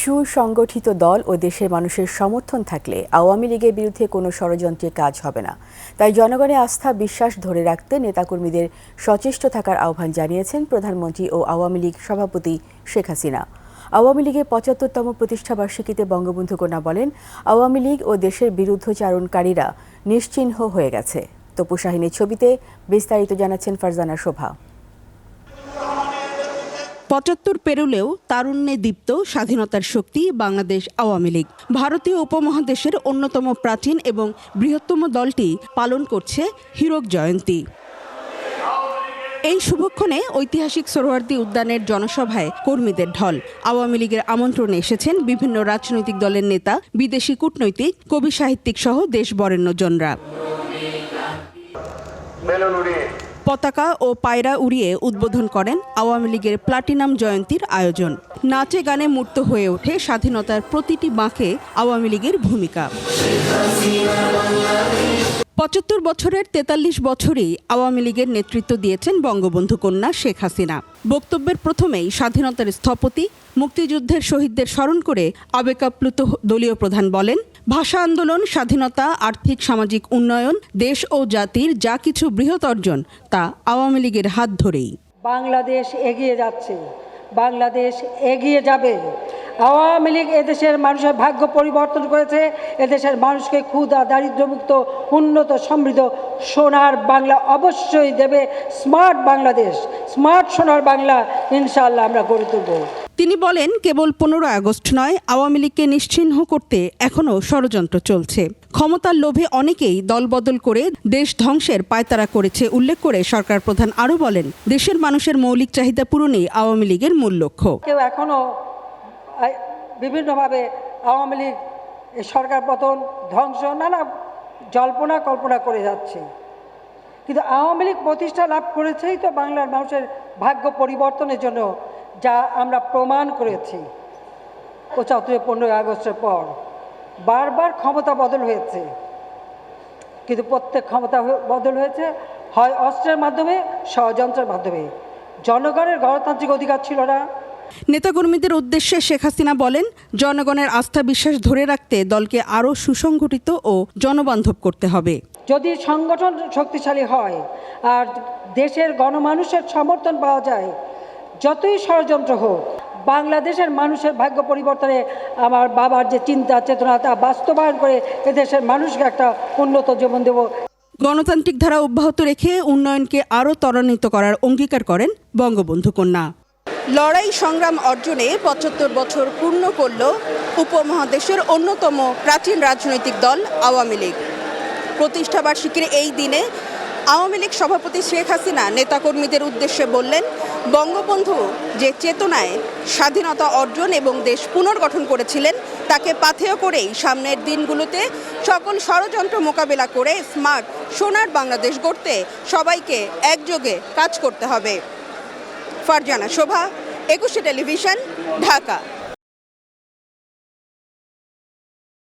সুসংগঠিত দল ও দেশের মানুষের সমর্থন থাকলে আওয়ামী লীগের বিরুদ্ধে কোনো ষড়যন্ত্রে কাজ হবে না। তাই জনগণের আস্থা, বিশ্বাস ধরে রাখতে নেতাকর্মীদের সচেষ্ট থাকার আহ্বান জানিয়েছেন প্রধানমন্ত্রী ও আওয়ামী লীগ সভাপতি শেখ হাসিনা। আওয়ামী লীগের পঁচাত্তরতম প্রতিষ্ঠাবার্ষিকীতে বঙ্গবন্ধু কন্যা বলেন, আওয়ামী লীগ ও দেশের বিরুদ্ধচারণকারীরা নিশ্চিহ্ন হয়ে গেছে। তপু শাহিনীর ছবিতে বিস্তারিত জানাচ্ছেন ফারজানা শোভা। পঁচাত্তর পেরুলেও তারুণ্যে দীপ্ত স্বাধীনতার শক্তি বাংলাদেশ আওয়ামী লীগ। ভারতীয় উপমহাদেশের অন্যতম প্রাচীন এবং বৃহত্তম দলটি পালন করছে হীরক জয়ন্তী। এই শুভক্ষণে ঐতিহাসিক সোহরাওয়ার্দী উদ্যানের জনসভায় কর্মীদের ঢল। আওয়ামী লীগের আমন্ত্রণে এসেছেন বিভিন্ন রাজনৈতিক দলের নেতা, বিদেশি কূটনৈতিক, কবি সাহিত্যিক সহ দেশ বরেণ্যজনরা বেলুন উড়িয়ে পতাকা ও পায়রা উড়িয়ে উদ্বোধন করেন আওয়ামী লীগের প্লাটিনাম জয়ন্তীর আয়োজন। নাচে গানে মূর্ত হয়ে ওঠে স্বাধীনতার প্রতিটি বাঁকে আওয়ামী লীগের ভূমিকা। পঁচাত্তর বছরের তেতাল্লিশ বছরেই আওয়ামী লীগের নেতৃত্ব দিয়েছেন বঙ্গবন্ধু কন্যা শেখ হাসিনা। বক্তব্যের প্রথমেই স্বাধীনতার স্থপতি, মুক্তিযুদ্ধের শহীদদের স্মরণ করে আবেগাপ্লুত দলীয় প্রধান বলেন, ভাষা আন্দোলন, স্বাধীনতা, আর্থিক, সামাজিক উন্নয়ন, দেশ ও জাতির যা কিছু বৃহৎ অর্জন, তা আওয়ামী লীগের হাত ধরেই। বাংলাদেশ এগিয়ে যাচ্ছে। বাংলাদেশ এগিয়ে যাবে। আওয়ামী লীগ এদেশের মানুষের ভাগ্য পরিবর্তন করেছে। এদেশের মানুষকে ক্ষুদা দারিদ্র্যমুক্ত উন্নত সমৃদ্ধ সোনার বাংলা অবশ্যই দেবে স্মার্ট বাংলাদেশ। স্মার্ট সোনার বাংলা ইনশাআল্লাহ আমরা গড়ে তুলব। তিনি বলেন কেবল পনেরো আগস্ট নয় আওয়ামী লীগকে নিশ্চিহ্ন করতে এখনও ষড়যন্ত্র চলছে। ক্ষমতার লোভে অনেকেই দলবদল করে দেশ ধ্বংসের পায়তারা করেছে উল্লেখ করে সরকার প্রধান আরও বলেন দেশের মানুষের মৌলিক চাহিদা পূরণেই আওয়ামী লীগের মূল লক্ষ্য। কেউ এখনও বিভিন্নভাবে আওয়ামী লীগ সরকার পতন, ধ্বংস, নানা জল্পনা কল্পনা করে যাচ্ছে। কিন্তু আওয়ামী লীগ প্রতিষ্ঠা লাভ করেছেই তো বাংলার মানুষের ভাগ্য পরিবর্তনের জন্য, যা আমরা প্রমাণ করেছি। পঁচাত্তর পনেরোই আগস্টের পর বারবার ক্ষমতা বদল হয়েছে। কিন্তু প্রত্যেক ক্ষমতা বদল হয়েছে, হয় অস্ত্রের মাধ্যমে, ষড়যন্ত্রের মাধ্যমে। জনগণের গণতান্ত্রিক অধিকার ছিল না নেতাকর্মীদের উদ্দেশ্যে শেখ হাসিনা বলেন জনগণের আস্থা বিশ্বাস ধরে রাখতে দলকে আরও সুসংগঠিত ও জনবান্ধব করতে হবে। যদি সংগঠন শক্তিশালী হয় আর দেশের গণমানুষের সমর্থন পাওয়া যায় যতই ষড়যন্ত্র হোক বাংলাদেশের মানুষের ভাগ্য পরিবর্তনে আমার বাবার যে চিন্তা চেতনা তা বাস্তবায়ন করে এদেশের মানুষকে একটা উন্নত জীবন দেব। গণতান্ত্রিক ধারা অব্যাহত রেখে উন্নয়নকে আরও ত্বরান্বিত করার অঙ্গীকার করেন বঙ্গবন্ধু কন্যা। লড়াই সংগ্রাম অর্জনে পঁচাত্তর বছর পূর্ণ করল উপমহাদেশের অন্যতম প্রাচীন রাজনৈতিক দল আওয়ামী লীগ। প্রতিষ্ঠাবার্ষিকীর এই দিনে আওয়ামী লীগ সভাপতি শেখ হাসিনা নেতাকর্মীদের উদ্দেশ্যে বললেন, বঙ্গবন্ধু যে চেতনায় স্বাধীনতা অর্জন এবং দেশ পুনর্গঠন করেছিলেন, তাকে পাথেয় করেই সামনের দিনগুলোতে সকল ষড়যন্ত্র মোকাবেলা করে স্মার্ট সোনার বাংলাদেশ গড়তে সবাইকে একযোগে কাজ করতে হবে। ফারজানা শোভা একুশে টেলিভিশন ঢাকা।